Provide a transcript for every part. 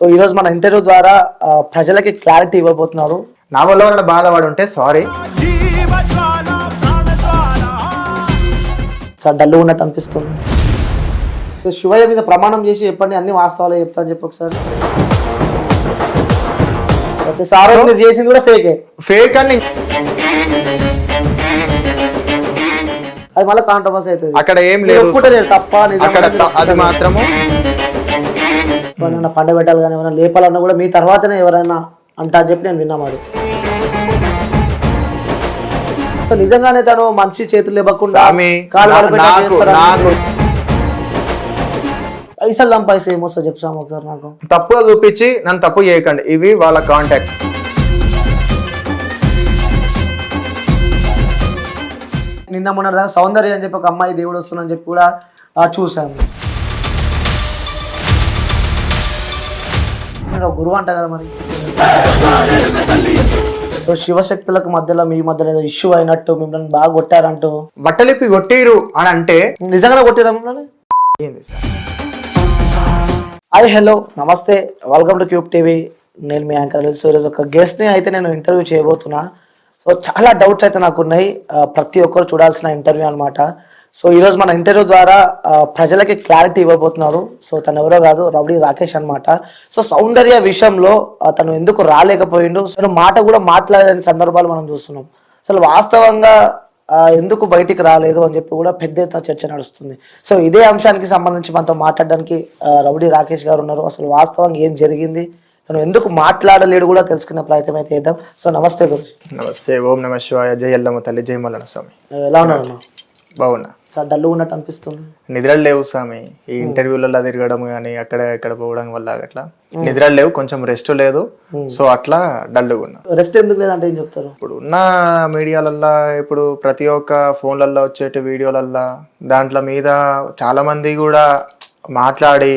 So ఈ రోజు మన ఇంటర్వ్యూ ద్వారా ప్రజలకి క్లారిటీ ఇవ్వబోతున్నారు. నా వల్ల ఉన్న బాధపడి ఉంటే సారీ. చాలా డల్గా ఉన్నట్టు అనిపిస్తుంది. సో శివయ్య మీద ప్రమాణం చేసి చెప్పండి అన్ని వాస్తవాలు చెప్తాను చెప్పి ఒకసారి. ఓకే సార్ మీరు చేసింది కూడా ఫేకే. ఫేక్ అని అది మళ్ళీ కాంట్రవర్సీ అవుతుంది. అక్కడ ఏం లేదు తప్ప అది మాత్రము. ఎవరైనా పండ పెట్టాలి కానీ ఏమైనా లేపాలన్నా కూడా మీ తర్వాతనే ఎవరైనా అంటా అని చెప్పి నేను విన్నా మరి. సో నిజంగానే తను మంచి చేతులు ఇవ్వకుండా పైసలు సంపాదిస్తే ఏమొస్తా చెప్తాము ఒకసారి నాకు. తప్పుగా చూపించి నన్ను తప్పు చేయకండి. ఇవి వాళ్ళ కాంటాక్ట్ నిన్న మొన్న సౌందర్య అని చెప్పి ఒక అమ్మాయి దేవుడు వస్తుందని చెప్పి కూడా చూసాము ఒక గురువు అంట కదా మరి? సో శివశక్తులకు మధ్యలో మీ మధ్యలో ఏదో ఇష్యూ అయినట్టు మిమ్మల్ని బాగా కొట్టారంటూ. బట్టలిప్పి కొట్టిరు అని అంటే నిజంగానే కొట్టారా మిమ్మల్ని? ఏంది సార్? హాయ్ హలో నమస్తే. వెల్కమ్ టు క్యూబ్ టీవీ నేను మీ యాంకర్ సో ఈరోజు ఒక గెస్ట్ని అయితే నేను ఇంటర్వ్యూ చేయబోతున్నా. సో చాలా డౌట్స్ అయితే నాకు ఉన్నాయి ఆ, ప్రతి ఒక్కరు చూడాల్సిన ఇంటర్వ్యూ అనమాట సో ఈరోజు మన ఇంటర్వ్యూ ద్వారా ప్రజలకి క్లారిటీ ఇవ్వబోతున్నారు. సో తను ఎవరో కాదు రౌడీ రాకేష్ అన్నమాట. సో సౌందర్య విషయంలో తను ఎందుకు రాలేకపోయిండు? సో మాట కూడా మాట్లాడలేని సందర్భాలు మనం చూస్తున్నాం. అసలు వాస్తవంగా ఎందుకు బయటికి రాలేదు అని చెప్పి కూడా పెద్ద ఎత్తున చర్చ నడుస్తుంది. సో ఇదే అంశానికి సంబంధించి మనతో మాట్లాడడానికి రౌడీ రాకేష్ గారు ఉన్నారు. అసలు వాస్తవంగా ఏం జరిగింది? తను ఎందుకు మాట్లాడలేడు కూడా తెలుసుకునే ప్రయత్నం అయితే చేద్దాం. సో నమస్తే గురు. నమస్తే ఓం నమ శివాయ. జై ఎల్లమ్మ తల్లి జై మల్లన స్వామి. ఎలా ఉన్నారు? బాగున్నా. చాలా డల్గా ఉన్నట్టు అనిపిస్తుంది. నిద్రలు లేవు స్వామి. ఈ ఇంటర్వ్యూలలో తిరగడం కానీ అక్కడ ఇక్కడ పోవడం వల్ల అట్లా. నిద్రలు లేవు కొంచెం రెస్ట్ లేదు. సో అట్లా డల్గా ఉన్నా. రెస్ట్ ఎందుకు లేదంటే ఏం చెప్తారు? ఇప్పుడు ఉన్న మీడియాలల్లో ఇప్పుడు ప్రతి ఒక్క ఫోన్లల్లో వచ్చేటి వీడియోలల్లో దాంట్లో మీద చాలా మంది కూడా మాట్లాడి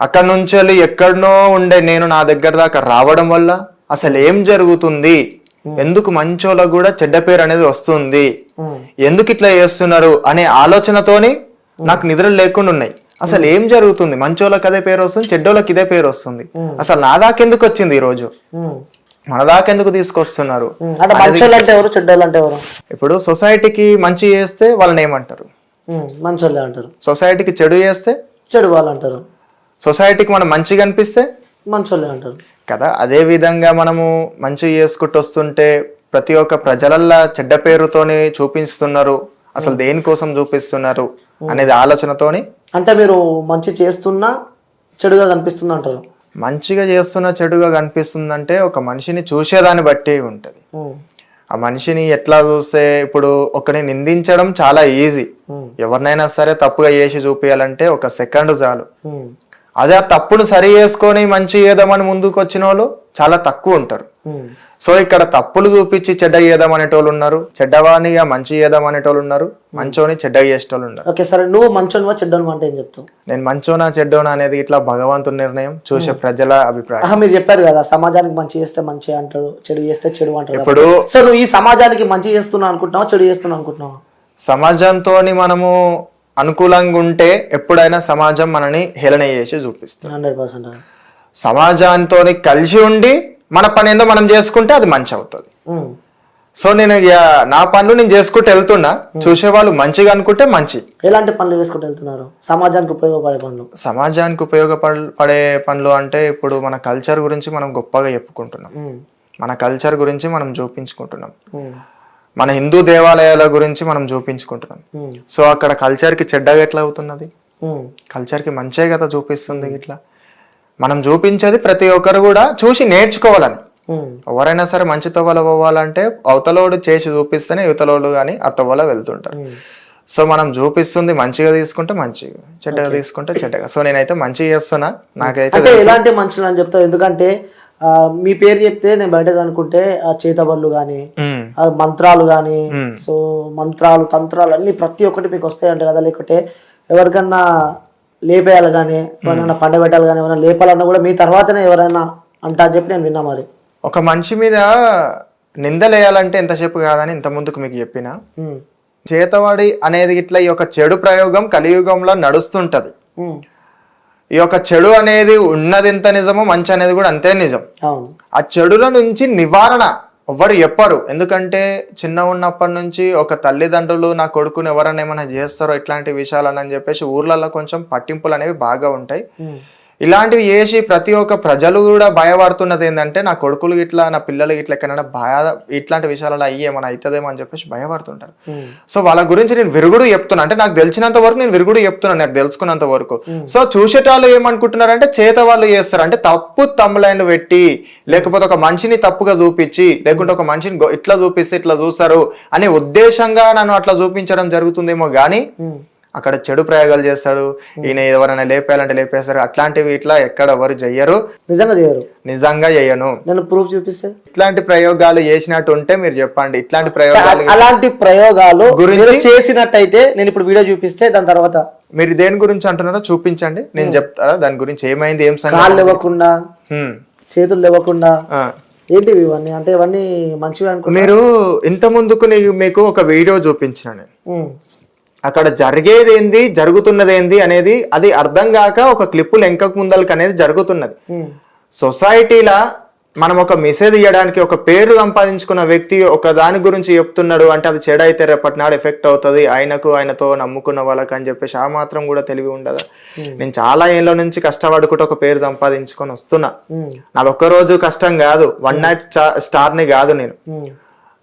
అక్కడ నుంచి ఎక్కడనో ఉండే నేను నా దగ్గర దాకా రావడం వల్ల అసలు ఏం జరుగుతుంది? ఎందుకు మంచోళ్ళకు కూడా చెడ్డ పేరు అనేది వస్తుంది? ఉమ్, ఎందుకు ఇట్లా చేస్తున్నారు అనే ఆలోచనతోని నాకు నిద్రలు లేకుండా ఉన్నాయి. అసలు ఏం జరుగుతుంది? మంచోళ్ళకి అదే పేరు వస్తుంది చెడ్డోళ్ళకి ఇదే పేరు వస్తుంది. అసలు నా దాకెందుకు వచ్చింది ఈ రోజు మన దాకెందుకు తీసుకొస్తున్నారు? ఉమ్. అంటే మంచోళ్ళు అంటే ఎవరు చెడ్డోళ్ళు అంటే ఎవరు? ఇప్పుడు సొసైటీకి మంచి చేస్తే వాళ్ళని ఏమంటారు? మంచోళ్ళే అంటారు. సొసైటీకి చెడు చేస్తే? చెడు వాళ్ళు అంటారు సొసైటీకి మనం మంచిగా అనిపిస్తే? మంచోళ్ళే అంటారు. కదా అదే విధంగా మనము మంచి చేసుకుంటూ వస్తుంటే ప్రతి ఒక్క ప్రజలల్లా చెడ్డ పేరుతోని చూపిస్తున్నారు. అసలు దేనికోసం చూపిస్తున్నారు అనేది ఆలోచనతోని? అంటే మీరు మంచి చేస్తున్నా చెడుగా కనిపిస్తుంది అంటారు? మంచిగా చేస్తున్న చెడుగా కనిపిస్తుందంటే ఒక మనిషిని చూసేదాన్ని బట్టి ఉంటది. ఆ మనిషిని ఎట్లా చూస్తే ఇప్పుడు ఒకరిని నిందించడం చాలా ఈజీ. ఎవరినైనా సరే తప్పుగా చేసి చూపించాలంటే ఒక సెకండ్ చాలు. అదే ఆ తప్పును సరి చేసుకొని మంచి ఏదామని ముందుకు వచ్చిన వాళ్ళు చాలా తక్కువ ఉంటారు. సో ఇక్కడ తప్పులు చూపించి చెడ్డ ఏదాం అనేటోళ్ళు ఉన్నారు చెడ్డవానిగా మంచి ఏదాం అనేటోళ్ళు ఉన్నారు మంచోని చెడ్డ చేసేటోళ్ళు ఉన్నారు. ఓకే సరే నువ్వు మంచోనివా చెడ్డోనివా అంటే ఏం చెప్తావు? నేను మంచోనా చెడ్డోనా అనేది ఇట్లా భగవంతుని నిర్ణయం చూసే ప్రజల అభిప్రాయం. మీరు చెప్పారు కదా సమాజానికి మంచి చేస్తే మంచి అంటారు చెడు చేస్తే చెడు అంటారు ఇప్పుడు సో నువ్వు ఈ సమాజానికి మంచి చేస్తున్నా అనుకుంటున్నావా చెడు చేస్తున్నా అనుకుంటున్నావా? సమాజంతో మనము అనుకూలంగా ఉంటే ఎప్పుడైనా సమాజం మనని హేళన చేసి చూపిస్తుంది. హండ్రెడ్ పర్సెంట్ సమాజంతో కలిసి ఉండి మన పని ఏందో మనం చేసుకుంటే అది మంచి అవుతుంది. సో నేను నా పనులు నేను చేసుకుంటూ వెళ్తున్నా చూసేవాళ్ళు మంచిగా అనుకుంటే మంచి. ఎలాంటి పనులు చేసుకుంటూ వెళ్తున్నారు? సమాజానికి ఉపయోగపడే పనులు. సమాజానికి ఉపయోగపడే పనులు అంటే ఇప్పుడు మన కల్చర్ గురించి మనం గొప్పగా చెప్పుకుంటున్నాం. మన కల్చర్ గురించి మనం చూపించుకుంటున్నాం. మన హిందూ దేవాలయాల గురించి మనం చూపించుకుంటున్నాం. ఉమ్, సో అక్కడ కల్చర్కి చెడ్డగా ఎట్లా అవుతున్నది. ఉమ్, కల్చర్కి మంచే కదా చూపిస్తుంది ఇట్లా. మనం చూపించేది ప్రతి ఒక్కరు కూడా చూసి నేర్చుకోవాలని. ఉమ్, ఎవరైనా సరే మంచి తవ్వల పోవాలంటే అవతలోడు చేసి చూపిస్తేనే యువతలోడు కానీ ఆ తవ్వల వెళ్తుంటారు. సో మనం చూపిస్తుంది మంచిగా తీసుకుంటే మంచిగా చెడ్డగా తీసుకుంటే చెడ్డగా. సో నేనైతే మంచిగా చేస్తున్నా. నాకైతే ఎలాంటి మనుషులు అని చెప్తావు? ఎందుకంటే మీ పేరు చెప్తే నేను బయటకు అనుకుంటే ఆ చేతబళ్ళు కానీ మంత్రాలు కానీ. సో మంత్రాలు తంత్రాలు అన్ని ప్రతి ఒక్కటి మీకు వస్తాయంట కదా. లేకుంటే ఎవరికన్నా లేపేయాలి కానీ ఎవరైనా పండబెట్టాలి కానీ ఎవరైనా లేపాలన్నా కూడా మీ తర్వాతనే ఎవరైనా అంటా అని చెప్పి నేను విన్నా మరి. ఒక మనిషి మీద నిందలేయాలంటే ఎంతసేపు కాదని ఇంత ముందుకు మీకు చెప్పిన. చేతవాడి అనేది ఇట్లా ఈ యొక్క చెడు ప్రయోగం కలియుగంలో నడుస్తుంటది. ఈ యొక్క చెడు అనేది ఉన్నది ఎంత నిజమో మంచి అనేది కూడా అంతే నిజం. ఆ చెడుల నుంచి నివారణ ఎవ్వరు చెప్పరు. ఎందుకంటే చిన్న ఉన్నప్పటి నుంచి ఒక తల్లిదండ్రులు నా కొడుకుని ఎవరైనా ఏమైనా చేస్తారో ఇట్లాంటి విషయాలని అని చెప్పేసి ఊర్లలో కొంచెం పట్టింపులు అనేవి బాగా ఉంటాయి. ఇలాంటివి చేసి ప్రతి ఒక్క ప్రజలు కూడా భయపడుతున్నది ఏంటంటే నా కొడుకులు ఇట్లా నా పిల్లలు ఇట్లా ఎక్కడైనా భయ ఇట్లాంటి విషయాలలో అయ్యి ఏమైనా అవుతుందేమో అని చెప్పేసి భయపడుతుంటారు. సో వాళ్ళ గురించి నేను విరుగుడు చెప్తున్నా. అంటే నాకు తెలిసినంత వరకు నేను విరుగుడు చెప్తున్నాను నాకు తెలుసుకున్నంత వరకు. సో చూసేటాళ్ళు ఏమనుకుంటున్నారంటే చేత వాళ్ళు చేస్తారు. అంటే తప్పు తమ్ములైన పెట్టి లేకపోతే ఒక మనిషిని తప్పుగా చూపించి లేకుంటే ఒక మనిషిని ఇట్లా చూపిస్తే ఇట్లా చూస్తారు అనే ఉద్దేశంగా నన్ను అట్లా చూపించడం జరుగుతుందేమో గానీ ఉమ్. అక్కడ చెడు ప్రయోగాలు చేస్తాడు. ఈయన ఎవరైనా లేపేయాలంటే లేపేస్తారు. అట్లాంటివి ఇట్లా ఎక్కడ ఎవరు చెయ్యరు నిజంగా చేయరు నిజంగా చెయ్యను నేను ప్రూఫ్ చూపిస్తే? ఇట్లాంటి ప్రయోగాలు చేసినట్టు ఉంటే మీరు చెప్పండి. ఇట్లాంటి ప్రయోగాలు అలాంటి ప్రయోగాలు గురించి- చేసినట్టయితే నేను ఇప్పుడు వీడియో చూపిస్తే దాని తర్వాత మీరు దేని గురించి అంటున్నారో చూపించండి. నేను చెప్తారా? దాని గురించి ఏమైంది? ఏం కాళ్ళు సంగతి ఇవ్వకుండా. చేతులు ఇవ్వకుండా ఆ. ఏంటివి ఇవన్నీ? అంటే ఇవన్నీ మంచివి అనుకున్నా మీరు ఇంత ముందుకు మీకు ఒక వీడియో చూపించిన నేను. అక్కడ జరిగేది ఏంది జరుగుతున్నది ఏంది అనేది అది అర్థం కాక ఒక క్లిప్పు లెంకకు ముందలకి అనేది జరుగుతున్నది. సొసైటీలా మనం ఒక మెసేజ్ ఇవ్వడానికి ఒక పేరు సంపాదించుకున్న వ్యక్తి ఒక దాని గురించి చెప్తున్నాడు అంటే అది చెడు అయితే రేపటి నాడు ఎఫెక్ట్ అవుతుంది ఆయనకు ఆయనతో నమ్ముకున్న వాళ్ళకి అని చెప్పేసి ఆ మాత్రం కూడా తెలివి ఉండదా నేను చాలా ఏళ్ళ నుంచి కష్టపడుకుంటూ ఒక పేరు సంపాదించుకొని వస్తున్నా. నాది ఒక్క రోజు కష్టం కాదు వన్ నైట్ స్టార్ని కాదు నేను.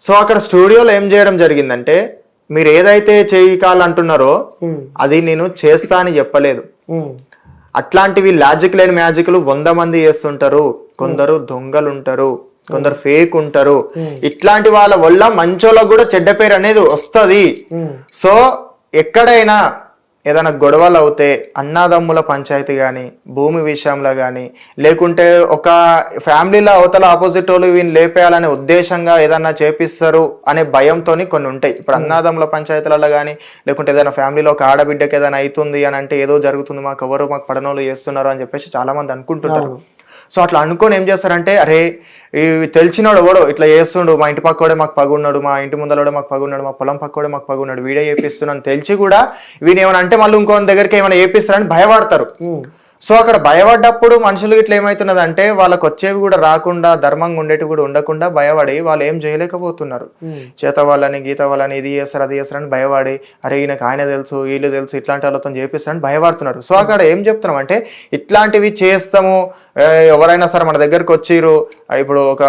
సో అక్కడ స్టూడియోలో ఏం చేయడం జరిగిందంటే మీరు ఏదైతే చేయాలంటున్నారో. అది నేను చేస్తా అని చెప్పలేదు. అట్లాంటివి లాజిక్ లేని మ్యాజిక్లు వంద మంది చేస్తుంటారు. కొందరు దొంగలు ఉంటారు కొందరు ఫేక్ ఉంటారు ఇట్లాంటి వాళ్ళ వల్ల మంచోళ్ళకు కూడా చెడ్డ పేరు అనేది వస్తుంది. సో ఎక్కడైనా ఏదైనా గొడవలు అవుతే అన్నాదమ్ముల పంచాయతీ కానీ భూమి విషయంలో కానీ లేకుంటే ఒక ఫ్యామిలీలో అవతల ఆపోజిట్ వాళ్ళు వీళ్ళు లేపేయాలనే ఉద్దేశంగా ఏదన్నా చేపిస్తారు అనే భయంతో కొన్ని ఉంటాయి. ఇప్పుడు అన్నాదమ్ముల పంచాయతీలలో కానీ లేకుంటే ఏదైనా ఫ్యామిలీలో ఒక ఆడబిడ్డకి ఏదైనా అవుతుంది అని అంటే ఏదో జరుగుతుంది మాకు ఎవరు మాకు పడనోళ్ళు చేస్తున్నారు అని చెప్పేసి చాలా మంది అనుకుంటుంటారు సో అట్లా అనుకొని ఏం చేస్తారంటే అరే తెలిసినాడు ఎవడో ఇట్లా చేస్తుండు మా ఇంటి పక్కోడే మాకు పగున్నాడు మా ఇంటి ముందలోడే మాకు పగున్నాడు మా పొలం పక్కోడే మాకు పగున్నాడు వీడే చేపిస్తున్నాను తెలిసి కూడా వీని ఏమైనా అంటే మళ్ళీ ఇంకో దగ్గరికి ఏమైనా చేపిస్తారని భయపడతారు. సో అక్కడ భయపడ్డప్పుడు మనుషులు ఇట్లా ఏమవుతున్నది అంటే వాళ్ళకి వచ్చేవి కూడా రాకుండా ధర్మంగా ఉండేటివి కూడా ఉండకుండా భయపడి వాళ్ళు ఏం చేయలేకపోతున్నారు. చేత వాళ్ళని గీత వాళ్ళని ఇది చేస్తారు అది చేస్తారని భయపడి అరే ఈయనకు ఆయన తెలుసు వీళ్ళు తెలుసు ఇట్లాంటి వాళ్ళతో చేపిస్తారని భయపడుతున్నారు. సో అక్కడ ఏం చెప్తున్నాం అంటే ఇట్లాంటివి చేస్తాము ఎవరైనా సరే మన దగ్గరకు వచ్చిర్రు ఆ, ఇప్పుడు ఒక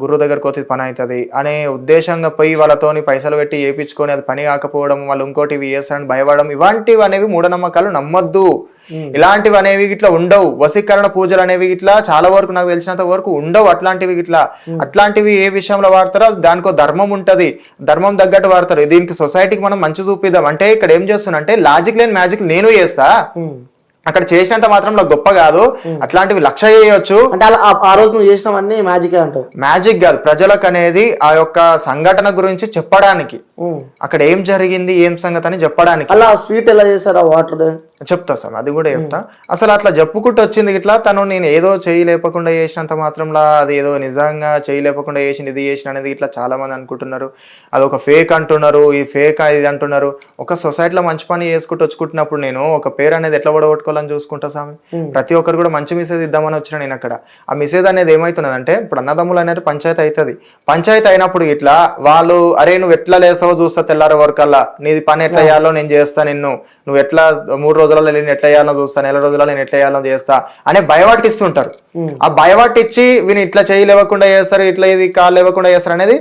గురువు దగ్గరకు వచ్చి పని అవుతుంది అనే ఉద్దేశంగా పోయి వాళ్ళతోని పైసలు పెట్టి చేపించుకొని అది పని కాకపోవడం వాళ్ళు ఇంకోటి ఇవి చేస్తారని భయపడడం ఇలాంటివి అనేవి మూఢనమ్మకాలు నమ్మొద్దు. ఇలాంటివి అనేవి ఇట్లా ఉండవు. వశీకరణ పూజలు అనేవి ఇట్లా చాలా వరకు నాకు తెలిసినంత వరకు ఉండవు అట్లాంటివి ఇట్లా. అట్లాంటివి ఏ విషయంలో వాడతారో దానికో ధర్మం ఉంటది. ధర్మం తగ్గట్టు వాడతారు. దీనికి సొసైటీకి మనం మంచి చూపిద్దాం. అంటే ఇక్కడ ఏం చేస్తున్నా అంటే లాజిక్ లేని మ్యాజిక్ నేను చేస్తా. ఉమ్. అక్కడ చేసినంత మాత్రం గొప్ప కాదు. అట్లాంటివి లక్ష చేయొచ్చు. అంటే ఆ- రోజు నువ్వు చేసినవన్నీ మ్యాజికే అంటావు. మ్యాజిక్ కాదు. ప్రజలకు అనేది ఆ యొక్క సంఘటన గురించి చెప్పడానికి. అక్కడ ఏం జరిగింది ఏం సంగతి అని చెప్పడానికి. అలా స్వీట్ ఎలా చేశారు? ఆ వాటర్ చెప్తా సార్ అది కూడా చెప్తా. అసలు అట్లా చెప్పుకుంటూ వచ్చింది ఇట్లా తను నేను ఏదో చేయి లేపకుండా చేసినంత మాత్రంలా అది ఏదో నిజంగా చేయి లేపకుండా చేసింది ఇది చేసిన అనేది ఇట్లా చాలా మంది అనుకుంటున్నారు. అది ఒక ఫేక్ అంటున్నారు ఈ ఫేక్ ఇది అంటున్నారు. ఒక సొసైటీలో మంచి పని చేసుకుంటూ వచ్చుకుంటున్నప్పుడు నేను ఒక పేరు అనేది ఎట్లా పడగొట్టుకోవాలని చూసుకుంటా స్వామి. ప్రతి ఒక్కరు కూడా మంచి మెసేజ్ ఇద్దామని వచ్చిన నేను అక్కడ. ఆ మెసేజ్ అనేది ఏమవుతున్నదంటే ఇప్పుడు అన్నదమ్ములు అనేది పంచాయతీ అవుతుంది. పంచాయతీ అయినప్పుడు ఇట్లా వాళ్ళు అరే నువ్వు ఎట్లా లేస్తావో చూస్తా తెల్లారి వరకల్లా. నీది పని ఎట్లా చేయాలో నేను చేస్తా నిన్ను. నువ్వు ఎట్లా మూడు రోజులలో నేను ఎట్లా చేయాలో చూస్తా నెల రోజులలో నేను ఎట్లా చేయాలో చేస్తా అనే భయపట్టిస్తుంటారు ఆ భయపట్టించి వీని ఇట్లా చేయి లేవకుండా చేస్తారు ఇట్లా ఇది కాలు లేవకుండా చేస్తారు అనేది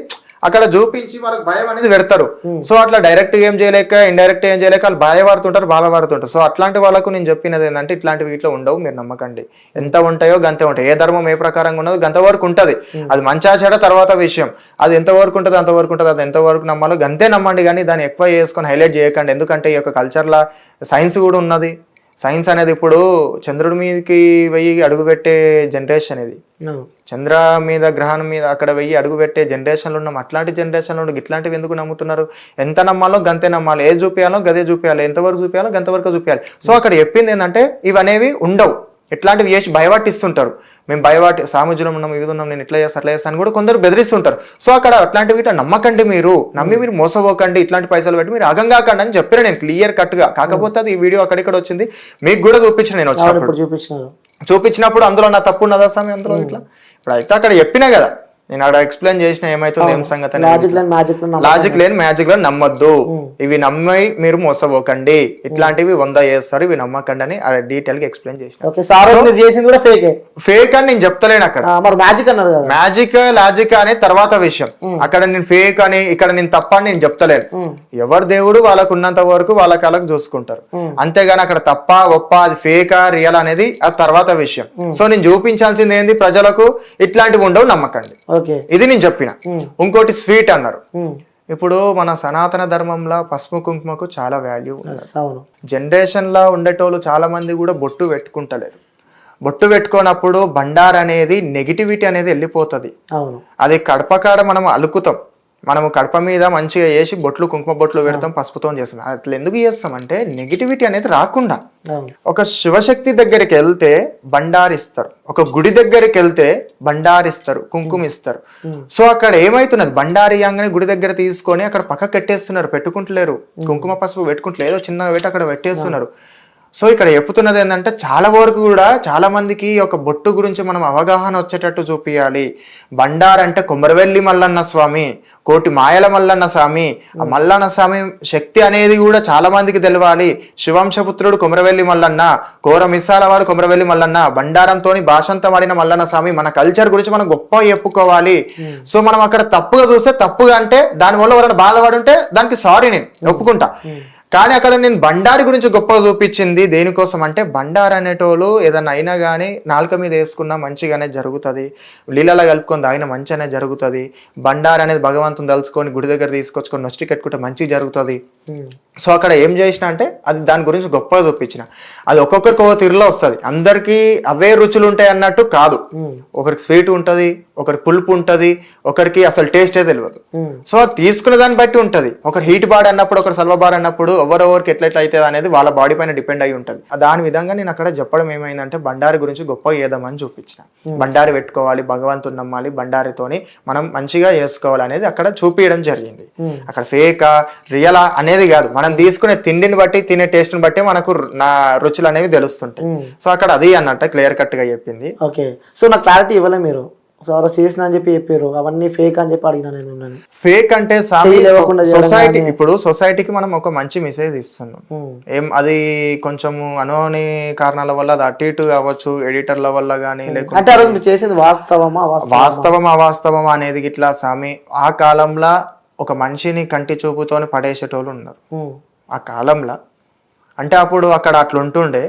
అక్కడ చూపించి వాళ్ళకి భయం అనేది పెడతారు. సో అట్లా డైరెక్ట్ ఏం చేయలేక ఇండైరెక్ట్ ఏం చేయలేక వాళ్ళు భయపడుతుంటారు బాధపడుతుంటారు. సో అట్లాంటి వాళ్ళకు నేను చెప్పినది ఏంటంటే ఇట్లాంటివి ఇట్లా ఉండవు మీరు నమ్మకండి. ఎంత ఉంటాయో గంతే ఉంటాయి. ఏ ధర్మం ఏ ప్రకారంగా ఉన్నదో గంత వరకు ఉంటది. అది మంచా చెడ తర్వాత విషయం. అది ఎంత వరకు ఉంటుంది అంత వరకు ఉంటుంది. అది ఎంత వరకు నమ్మాలో గంతే నమ్మండి కానీ దాన్ని ఎక్కువ చేసుకొని హైలైట్ చేయకండి. ఎందుకంటే ఈ యొక్క కల్చర్లో సైన్స్ కూడా ఉన్నది. సైన్స్ అనేది ఇప్పుడు చంద్రుడి మీదకి వెయ్యి అడుగుపెట్టే జనరేషన్ ఇది. చంద్ర మీద గ్రహణం మీద అక్కడ వెయ్యి అడుగు పెట్టే జనరేషన్లు ఉన్నాం. అట్లాంటి జనరేషన్లో ఇట్లాంటివి ఎందుకు నమ్ముతున్నారు? ఎంత నమ్మాలో గంతే నమ్మాలి. ఏది చూపించాలో గదే చూపించాలి ఎంతవరకు చూపించాలో గంతవరకు చూపించాలి సో అక్కడ చెప్పింది ఏంటంటే ఇవనేవి ఉండవు. ఇట్లాంటివి చేసి భయపట్టిస్తుంటారు. మేము భయపట్టి సాముజ్యం ఉన్నాం ఇది ఉన్నాం నేను ఇట్లా చేస్తా అట్లా చేస్తాను అని కూడా కొందరు బెదిరిస్తుంటారు. సో అక్కడ అట్లాంటివి ఇట్లా నమ్మకండి మీరు. నమ్మి మీరు మోసపోకండి. ఇట్లాంటి పైసలు పెట్టి మీరు అగంగాకండి అని చెప్పాను నేను క్లియర్ కట్గా. కాకపోతే అది ఈ వీడియో అక్కడిక్కడ వచ్చింది. మీకు కూడా చూపించిన నేను వచ్చినప్పుడు. చూపించినప్పుడు అందులో నా తప్పు ఉన్నదా స్వామి అందులో ఇట్లా? ఇప్పుడు అయితే అక్కడ చెప్పినా కదా. నేను అక్కడ ఎక్స్ప్లెయిన్ చేసిన ఏమైతుంది ఏం సంగతి. లాజిక్ లేని మ్యాజిక్ లాజిక్ లేని మ్యాజిక్లో నమ్మొద్దు. ఇవి నమ్మి మీరు మోసపోకండి. ఇట్లాంటివి వంద చేస్తారు ఇవి నమ్మకండి అని డీటెయిల్గా ఎక్స్ప్లెయిన్ చేసిన. ఓకే సార్ మీరు చేసింది కూడా ఫేకే ఫేక్ అని నేను చెప్తలేను అక్కడ. మరి మ్యాజిక్ అన్నారు కదా. మ్యాజిక్ లాజిక్ అనే తర్వాత విషయం. అక్కడ నేను ఫేక్ అని ఇక్కడ నేను తప్ప అని నేను చెప్తలేను. ఎవరి దేవుడు వాళ్ళకు ఉన్నంత వరకు వాళ్ళ కాలకు చూసుకుంటారు. అంతేగాని అక్కడ తప్ప ఒప్ప అది ఫేకా రియల్ అనేది ఆ తర్వాత విషయం. సో నేను చూపించాల్సింది ఏంది? ప్రజలకు ఇట్లాంటివి ఉండవు నమ్మకండి. ఇది నేను చెప్పిన. ఇంకోటి స్వీట్ అన్నారు. ఇప్పుడు మన సనాతన ధర్మంలో పసుపు కుంకుమకు చాలా వాల్యూ జనరేషన్లో ఉండేటోళ్ళు చాలా మంది కూడా బొట్టు పెట్టుకుంటలేరు. బొట్టు పెట్టుకోనప్పుడు బండార్ అనేది నెగిటివిటీ అనేది వెళ్ళిపోతుంది. అవును. అది కడప కాడ మనం అలుకుతాం. మనము కడప మీద మంచిగా వేసి బొట్లు కుంకుమ బొట్లు పెడతాం పసుపుతో చేస్తాం. అట్లా ఎందుకు చేస్తామంటే నెగిటివిటీ అనేది రాకుండా. ఒక శివశక్తి దగ్గరికి వెళ్తే బండారిస్తారు. ఒక గుడి దగ్గరికి వెళ్తే బండారిస్తారు కుంకుమ ఇస్తారు సో అక్కడ ఏమైతున్నది? బండారి అంగని గుడి దగ్గర తీసుకొని అక్కడ పక్క కట్టేస్తున్నారు పెట్టుకుంటలేరు. కుంకుమ పసుపు పెట్టుకుంటలేదు ఏదో చిన్నగా పెట్టి అక్కడ పెట్టేస్తున్నారు. సో ఇక్కడ చెప్పుతున్నది ఏంటంటే చాలా వరకు కూడా చాలా మందికి ఒక బొట్టు గురించి మనం అవగాహన వచ్చేటట్టు చూపించాలి బండార్ అంటే కొమరవెల్లి మల్లన్న స్వామి కోటి మాయల మల్లన్న స్వామి ఆ మల్లన్న స్వామి శక్తి అనేది కూడా చాలా మందికి తెలవాలి. శివంశపుత్రుడు కొమరవెల్లి మల్లన్న కోర మిస్సాల వాడు కొమరవెల్లి మల్లన్న బండారంతో భాషంతం ఆడిన మల్లన్న స్వామి మన కల్చర్ గురించి మనం గొప్ప చెప్పుకోవాలి. సో మనం అక్కడ తప్పుగా చూస్తే తప్పుగా అంటే దాని వల్ల ఎవరైనా బాధపడి ఉంటే దానికి సారీ నేను ఒప్పుకుంటా. కానీ అక్కడ నేను బండారి గురించి గొప్పగా చూపించింది దేనికోసం అంటే బండారు అనేటోళ్ళు ఏదైనా అయినా కానీ నాలుక మీద వేసుకున్నా మంచిగానే జరుగుతుంది. నీళ్ళలో కలుపుకొని తాగిన మంచిగానే జరుగుతుంది. బండారు అనేది భగవంతుని తలుచుకొని గుడి దగ్గర తీసుకొచ్చుకొని నొచ్చి కట్టుకుంటే మంచి జరుగుతుంది. సో అక్కడ ఏం చేసిన అంటే అది దాని గురించి గొప్పగా చూపించిన. అది ఒక్కొక్కరికి ఒక తీరులో వస్తుంది. అందరికీ అవే రుచులు ఉంటాయి అన్నట్టు కాదు. ఒకరికి స్వీట్ ఉంటది ఒకరికి పులుపు ఉంటది ఒకరికి అసలు టేస్టే తెలియదు సో అది తీసుకునే దాన్ని బట్టి ఉంటది. ఒకరు హీట్ బాడీ అన్నప్పుడు ఒకరు సల్వ బాడీ అన్నప్పుడు ఎవరెవరికి ఎట్లెట్లా అవుతుంది అనేది వాళ్ళ బాడీ పైన డిపెండ్ అయి ఉంటది. దాని విధంగా నేను అక్కడ చెప్పడం ఏమైందంటే బండారి గురించి గొప్పగా ఏదామని చూపించిన. బండారి పెట్టుకోవాలి భగవంతుని నమ్మాలి బండారితోని మనం మంచిగా చేసుకోవాలి అనేది అక్కడ చూపించడం జరిగింది. అక్కడ ఫేకా రియలా అనేది కాదు. మనం తీసుకునే తిండిని బట్టి తినే టేస్ట్ని బట్టి మనకు నా రుచులు అనేవి తెలుస్తుంటాయి. సో అక్కడ అది అన్నట్టు క్లియర్ కట్గా చెప్పింది. ఓకే. సో నాకు క్లారిటీ ఇవ్వలే మీరు. సో అలా చేసిన అని చెప్పి చెప్పారు. అవన్నీ ఫేక్ అని చెప్పి అడిగినా నేను మిమ్మల్ని. ఫేక్ అంటే సొసైటీ ఇప్పుడు సొసైటీకి మనం ఒక మంచి మెసేజ్ ఇస్తున్నాం. ఏం అది కొంచెము అనోని కారణాల వల్ల అది అటు ఇటు కావచ్చు ఎడిటర్ల వల్ల కానీ లేకుంటే చేసింది వాస్తవమా వాస్తవం వాస్తవం అవాస్తవం అనేది ఇట్లా సామి ఆ కాలంలో ఒక మనిషిని కంటి చూపుతోని పడేసేటోళ్ళు ఉన్నారు. ఆ కాలంలో. అంటే అప్పుడు అక్కడ అట్లా ఉంటుండే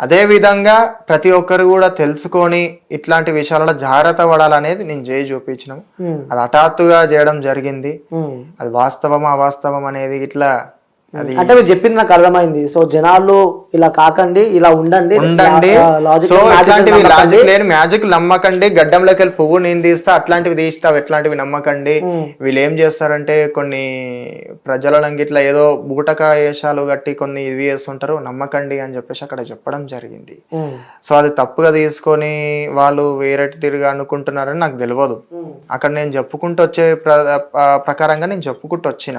అదే విధంగా ప్రతి ఒక్కరు కూడా తెలుసుకొని ఇట్లాంటి విషయాలలో జాగ్రత్త పడాలనేది నేను చేయి చూపించినాం. అది హఠాత్తుగా చేయడం జరిగింది. అది వాస్తవం అవాస్తవం అనేది ఇట్లా అంటే మీరు చెప్పింది నాకు అర్థమైంది. సో జనాలు ఇలా కాకండి ఇలా ఉండండి ఉండండి. సో నమ్మకండి. లాజిక్ లేని మ్యాజిక్ నమ్మకండి. గడ్డంలోకి వెళ్ళి పువ్వు నేను తీస్తా అట్లాంటివి తీస్తా ఎట్లాంటివి నమ్మకండి. వీళ్ళు ఏం చేస్తారంటే కొన్ని ప్రజలను ఇట్లా ఏదో బూటక వేషాలు కట్టి కొన్ని ఇవి చేస్తుంటారు నమ్మకండి అని చెప్పేసి అక్కడ చెప్పడం జరిగింది. సో అది తప్పుగా తీసుకొని వాళ్ళు వేరే తిరిగి అనుకుంటున్నారని నాకు తెలియదు అక్కడ నేను చెప్పుకుంటూ వచ్చే ప్రకారంగా నేను చెప్పుకుంటూ వచ్చిన.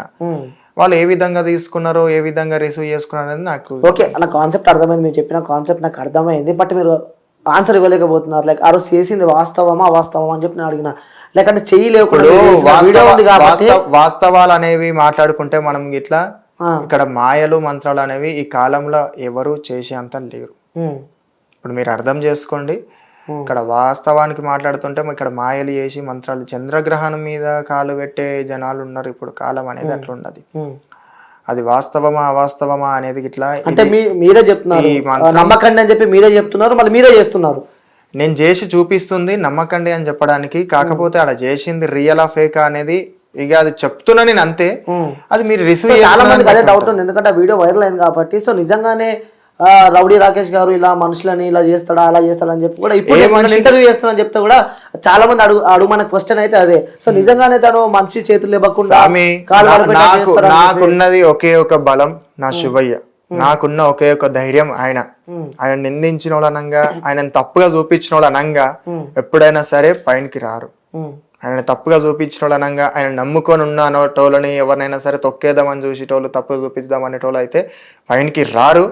వాళ్ళు ఏ విధంగా తీసుకున్నారో ఏ విధంగా రిసీవ్ చేసుకున్నారో అనేది నాకు ఓకే నా కాన్సెప్ట్ అర్థమైంది మీరు చెప్పిన కాన్సెప్ట్ నాకు అర్థమైంది బట్ మీరు ఆన్సర్ ఇవ్వలేకపోతున్నారు. లైక్ ఆ రోజు చేసింది వాస్తవమా వాస్తవమా అని చెప్పి నేను అడిగిన. లేకంటే చెయ్యి లేకుండా ఇప్పుడు మీరు చేసిన వీడియో వాస్తవ- ఉంది కాబట్టి వాస్తవ- వాస్తవాలు అనేవి మాట్లాడుకుంటే మనం ఇట్లా ఇక్కడ మాయలు మంత్రాలు అనేవి ఈ కాలంలో ఎవరు చేసేంత లేరు. ఉమ్, ఇప్పుడు మీరు అర్థం చేసుకోండి. ఇక్కడ వాస్తవానికి మాట్లాడుతుంటే ఇక్కడ మాయలు చేసి మంత్రాలు చంద్రగ్రహణం మీద కాలు పెట్టే జనాలు ఉన్నారు ఇప్పుడు కాలం అనేది అట్లా ఉన్నది. అది వాస్తవమా అవాస్తవమా అనేది ఇట్లా అంటే మీరే చెప్తున్నారు. నమ్మకండి అని చెప్పి మీరే చెప్తున్నారు మళ్ళీ మీరే చేస్తున్నారు. నేను చేసి చూపిస్తుంది నమ్మకండి అని చెప్పడానికి కాకపోతే అలా చేసింది రియల్ ఆ ఫేక్ అనేది ఇక అది చెప్తున్నా నేను అంతే. అది మీరు రిసీవ్ చాలా మందికి అదే డౌట్ ఉంది ఎందుకంటే ఆ వీడియో వైరల్ అయింది కాబట్టి సో నిజంగానే రౌడీ రాకేష్ గారు ఇలా మనుషులని ఇలా చేస్తాడా అలా చేస్తాడా అని చెప్పి కూడా ఇప్పుడు ఇంటర్వ్యూ చేస్తున్నా చెప్తే కూడా చాలా మంది అడుగు అడుగు మన క్వశ్చన్ అయితే అదే. సో నిజంగానే తను మనిషి చేతులు ఇవ్వకుండా నాకున్నది ఒకే ఒక బలం నా శివయ్య. నాకున్న ఒకే ఒక ధైర్యం ఆయన. ఆయన నిందించిన వాళ్ళు అనంగా ఆయన తప్పుగా చూపించిన వాళ్ళు అనంగా ఎప్పుడైనా సరే పైనకి రారు. ఆయన తప్పుగా చూపించిన వాళ్ళు అనంగా ఆయన నమ్ముకొని ఉన్న టోళ్ళని ఎవరినైనా సరే తొక్కేద్దామని చూసేటోళ్ళు తప్పుగా చూపించుదాం అనేటోళ్ళు అయితే పైనకి రారు.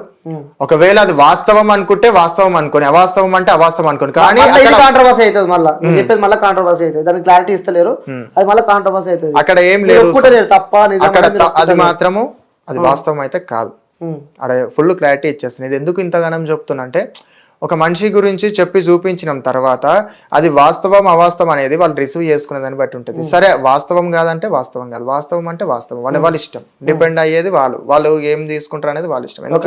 ఒకవేళ అది వాస్తవం అనుకుంటే వాస్తవం అనుకోని అవాస్తవం అంటే అవాస్తవం అనుకోని. కానీ కాంట్రవర్సీ అవుతుంది మళ్ళీ. చెప్పేది మళ్ళీ కాంట్రవర్సీ అవుతుంది. దానికి క్లారిటీ ఇస్తలేరు. అది మళ్ళీ కాంట్రవర్సీ అవుతుంది. అక్కడ ఏం లేదు తప్ప అక్కడ అని అది మాత్రము అది వాస్తవం అయితే కాదు. అక్కడ ఫుల్ క్లారిటీ ఇచ్చేస్తుంది. ఇది ఎందుకు ఇంతగానం చెప్తున్నా అంటే ఒక మనిషి గురించి చెప్పి చూపించిన తర్వాత అది వాస్తవం అవాస్తవం అనేది వాళ్ళు రిసీవ్ చేసుకునే దాన్ని బట్టి ఉంటుంది. సరే వాస్తవం కాదంటే వాస్తవం కాదు. వాస్తవం అంటే వాస్తవం. వాళ్ళ వాళ్ళ ఇష్టం. డిపెండ్ అయ్యేది వాళ్ళు. వాళ్ళు ఏం తీసుకుంటారు అనేది వాళ్ళ ఇష్టం.